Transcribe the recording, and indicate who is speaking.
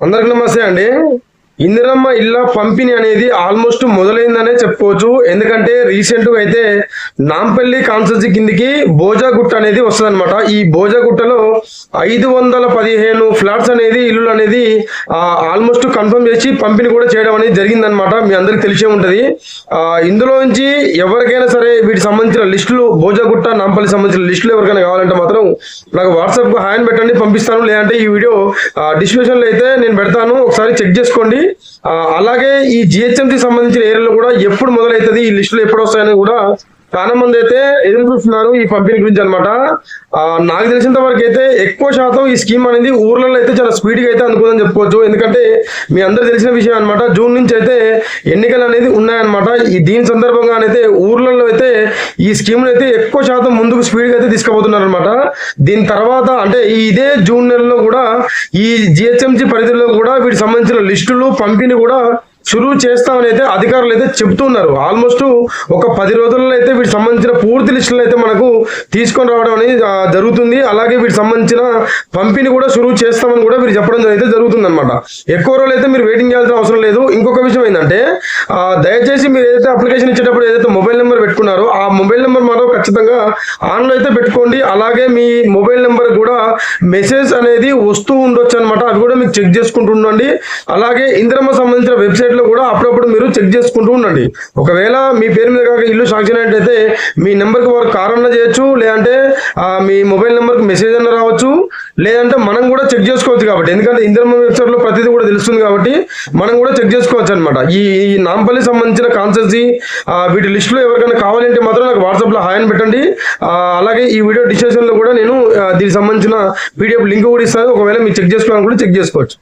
Speaker 1: అందరికి నమస్తే అండి. ఇందిరమ్మ ఇళ్ళ పంపిణీ అనేది ఆల్మోస్ట్ మొదలైందనే చెప్పుకోవచ్చు. ఎందుకంటే రీసెంట్గా అయితే నాంపల్లి కాన్స్టెన్సీ కిందికి బోజాగుట్ట అనేది వస్తుందనమాట ఈ బోజాగుట్టలో ఐదు వందల పదిహేను ఫ్లాట్స్ అనేది ఇల్లు అనేది ఆల్మోస్ట్ కన్ఫర్మ్ చేసి పంపిణీ కూడా చేయడం అనేది జరిగిందనమాట మీ అందరికి తెలిసే ఉంటది. ఆ, ఇందులో నుంచి ఎవరికైనా సరే వీటికి సంబంధించిన లిస్టులు బోజాగుట్ట నాంపల్లి సంబంధించిన లిస్టులు ఎవరికైనా కావాలంటే మాత్రం నాకు వాట్సాప్కు పెట్టండి పంపిస్తాను. లేదంటే ఈ వీడియో డిస్క్రిప్షన్లో అయితే నేను పెడతాను. ఒకసారి చెక్ చేసుకోండి. ఆ, అలాగే ఈ జిహెచ్ఎంసీ సంబంధించిన ఏరియాలో కూడా ఎప్పుడు మొదలవుతుంది ఈ లిస్టులు ఎప్పుడు వస్తాయని కూడా చాలా మంది అయితే ఎదురు చూస్తున్నారు? ఈ పంపిణీ గురించి అనమాట నాకు తెలిసినంత వరకు అయితే ఎక్కువ శాతం ఈ స్కీమ్ అనేది ఊర్లలో అయితే చాలా స్పీడ్గా అయితే అనుకుందని చెప్పుకోవచ్చు. ఎందుకంటే మీ అందరు తెలిసిన విషయం అనమాట జూన్ నుంచి అయితే ఎన్నికలు అనేది ఉన్నాయన్నమాట. ఈ దీని సందర్భంగానైతే ఊర్లలో అయితే ఈ స్కీమ్ అయితే ఎక్కువ శాతం ముందుకు స్పీడ్గా అయితే తీసుకుపోతున్నారు అనమాట దీని తర్వాత అంటే ఇదే జూన్ నెలలో కూడా ఈ జిహెచ్ఎంసీ పరిధిలో కూడా వీటికి సంబంధించిన లిస్టులు పంపిణీ కూడా షురూ చేస్తామని అయితే అధికారులు అయితే చెబుతున్నారు ఆల్మోస్ట్ ఒక పది రోజుల్లో అయితే వీటికి సంబంధించిన పూర్తి లిస్టులు అయితే మనకు తీసుకొని రావడం అనేది జరుగుతుంది. అలాగే వీటికి సంబంధించిన పంపిణీ కూడా షురూ చేస్తామని కూడా వీరు చెప్పడం అయితే జరుగుతుంది అనమాట ఎక్కువ రోజులు అయితే మీరు వెయిటింగ్ చేయాల్సిన అవసరం లేదు. ఇంకొక విషయం ఏంటంటే దయచేసి మీరు ఏదైతే అప్లికేషన్ ఇచ్చేటప్పుడు ఏదైతే మొబైల్ నెంబర్ పెట్టుకున్నారో ఆ మొబైల్ నెంబర్ మాత్రం ఖచ్చితంగా ఆన్లో అయితే పెట్టుకోండి. అలాగే మీ మొబైల్ నెంబర్ కూడా మెసేజ్ అనేది వస్తూ ఉండొచ్చు అనమాట అవి కూడా మీకు చెక్ చేసుకుంటూ ఉండండి. అలాగే ఇంద్రమ్మ సంబంధించిన వెబ్సైట్ లో కూడా అప్పుడప్పుడు మీరు చెక్ చేసుకుంటూ ఉండండి. ఒకవేళ మీ పేరు మీద కాక ఇల్లు సాంక్షన్ అయినట్టయితే మీ నెంబర్కి వారు కారణ చేయొచ్చు లేదంటే మీ మొబైల్ నెంబర్కి మెసేజ్ అన్న రావచ్చు లేదంటే మనం కూడా చెక్ చేసుకోవచ్చు కాబట్టి. ఎందుకంటే ఇంద్రమ్మ వెబ్సైట్లో ప్రతిదీ కూడా తెలుస్తుంది కాబట్టి మనం కూడా చెక్ చేసుకోవచ్చు అనమాట ఈ ఈ నాంపల్లి సంబంధించిన కాన్సెన్సీ వీటి లిస్టులో ఎవరికైనా కావాలంటే మాత్రం నాకు వాట్సాప్లో హాయ్ అని పెట్టండి. అలాగే ఈ వీడియో డిస్క్రిప్షన్లో కూడా నేను దీనికి సంబంధించిన పీడిఎఫ్ లింక్ కూడా ఇస్తాను. ఒకవేళ మీరు చెక్ చేసుకోవాలని కూడా చెక్ చేసుకోవచ్చు.